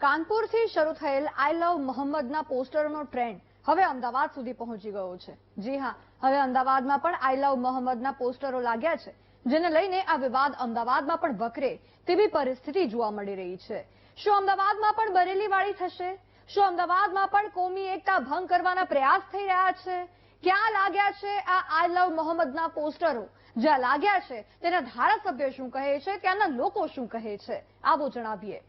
કાનપુરથી શરૂ થયેલ આઈ લવ મોહમ્મદના પોસ્ટરોનો ટ્રેન્ડ હવે અમદાવાદ સુધી પહોંચી ગયો છે. જી હા, હવે અમદાવાદમાં પણ આઈ લવ મોહમ્મદના પોસ્ટરો લાગ્યા છે, જેને લઈને આ વિવાદ અમદાવાદમાં પણ વકરે તેવી પરિસ્થિતિ જોવા મળી રહી છે. શું અમદાવાદમાં પણ બરેલીવાળી થશે? શું અમદાવાદમાં પણ કોમી એકતા ભંગ કરવાના પ્રયાસ થઈ રહ્યા છે? ક્યાં લાગ્યા છે આ આઈ લવ મોહમ્મદના પોસ્ટરો? જ્યાં લાગ્યા છે તેના ધારાસભ્ય શું કહે છે? ત્યાંના લોકો શું કહે છે? આવો જણાવીએ.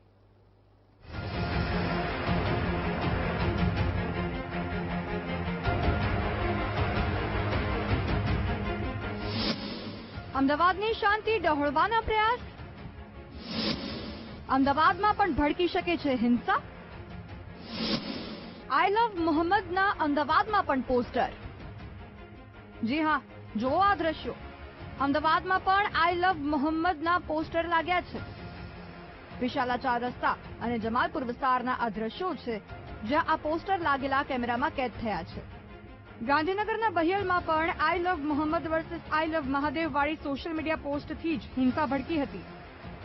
અમદાવાદની શાંતિ ડહોળવાના પ્રયાસ? અમદાવાદમાં પણ ભડકી શકે છે હિંસા? આઈ લવ મોહમ્મદના અમદાવાદમાં પણ પોસ્ટર. જી હા, જુઓ આ દ્રશ્યો. અમદાવાદમાં પણ આઈ લવ મોહમ્મદના પોસ્ટર લાગ્યા છે. વિશાલા ચાર રસ્તા અને જમાલપુર વિસ્તારના આ દ્રશ્યો છે જ્યાં આ પોસ્ટર લાગેલા કેમેરામાં કેદ થયા છે. ગાંધીનગરના બહિયલમાં પણ I love Mohammad versus I love Mahadev વાળી સોશિયલ મીડિયા પોસ્ટથી જ હિંસા ભડકી હતી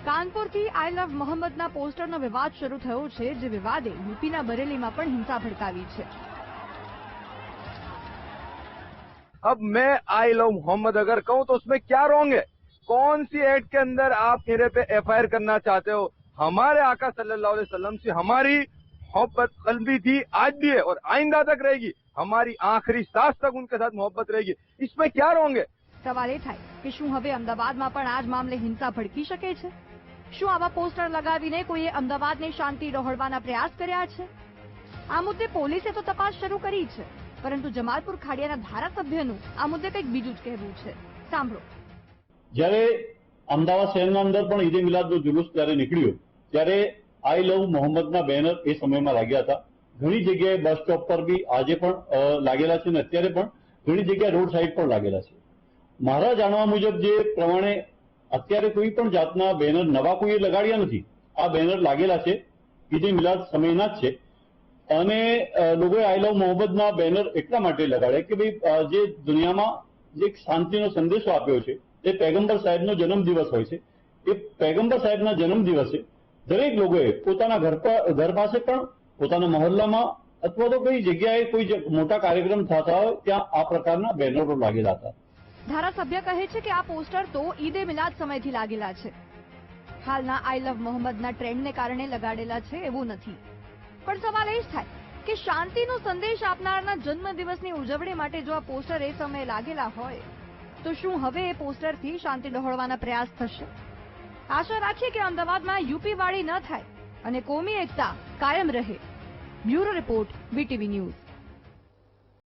કાનપુરથી આઈ લવ મોહમ્મદના પોસ્ટરનો વિવાદ શરૂ થયો છે જે વિવાદે યુપીના બરેલીમાં પણ હિંસા ભડકાવી છે अब मैं आई लव मोहम्मद अगर कहूं तो उसमें क्या रॉन्ग है कौन सी एड के अंदर आप मेरे पे एफ करना चाहते हो हमारे आका सल्लल्लाहु अलैहि वसल्लम से हमारी मोहब्बत कल्बी थी आज भी है और आइंदा तक रहेगी हमारी आखिरी सांस तक उनके साथ मोहब्बत रहेगी इसमें क्या रॉन्ग है સવાલ એ થાય કે શું હવે અમદાવાદમાં પણ આ જ મામલે હિંસા ભડકી શકે છે શું આવા પોસ્ટર લગાવીને કોઈએ અમદાવાદની શાંતિ ડહોળવાના પ્રયાસ કર્યા છે આ મુદ્દે પોલીસે તો તપાસ શરૂ કરી છે પરંતુ જમાલપુર ખાડિયાના ધારાસભ્યનું આ મુદ્દે કંઈક બીજું જ કહેવું છે સાંભળો જ્યારે અમદાવાદ શહેરના અંદર પણ ઈદે મિલાદનો જુલુસ જ્યારે નીકળ્યો ત્યારે આઈ લવ મોહમ્મદના બેનર એ સમયમાં લાગ્યા હતા. ઘણી જગ્યાએ બસ સ્ટોપ પર બી આજે પણ લાગેલા છે અને અત્યારે પણ ઘણી જગ્યાએ રોડ સાઈડ પર લાગેલા છે. મારા જાણવા મુજબ જે પ્રમાણે અત્યારે કોઈ પણ જાતના બેનર નવા કોઈએ લગાડ્યા નથી, આ બેનર લાગેલા છે બીજી મિલાદ સમયના જ છે. અને લોકોએ આઈ લવ મોહમ્મદના બેનર એટલા માટે લગાડ્યા કે ભાઈ જે દુનિયામાં જે શાંતિનો સંદેશો આપ્યો છે એ પેગમ્બર સાહેબનો જન્મદિવસ હોય છે. એ પેગમ્બર સાહેબના જન્મદિવસે દરેક લોકોએ પોતાના ઘર ઘર પાસે પણ, પોતાના મહોલ્લામાં અથવા તો કઈ જગ્યાએ કોઈ મોટા કાર્યક્રમ થતા હોય, ત્યાં આ પ્રકારના બેનરો લાગેલા હતા. ધારાસભ્ય કહે છે કે આ પોસ્ટર તો ઈદે મિલાદ સમયથી લાગેલા છે. હાલના આઈ લવ મોહમ્મદના ટ્રેન્ડને કારણે લગાડેલા છે એવું નથી. પણ સવાલ એ જ થાય કે શાંતિનો સંદેશ આપનારના જન્મદિવસની ઉજવણી માટે જો આ પોસ્ટર એ સમયે લાગેલા હોય, તો શું હવે એ પોસ્ટરથી શાંતિ ડહોળવાના પ્રયાસ થશે? આશા રાખીએ કે અમદાવાદમાં યુપી વાળી ન થાય અને કોમી એકતા કાયમ રહે. Bureau report, VTV news.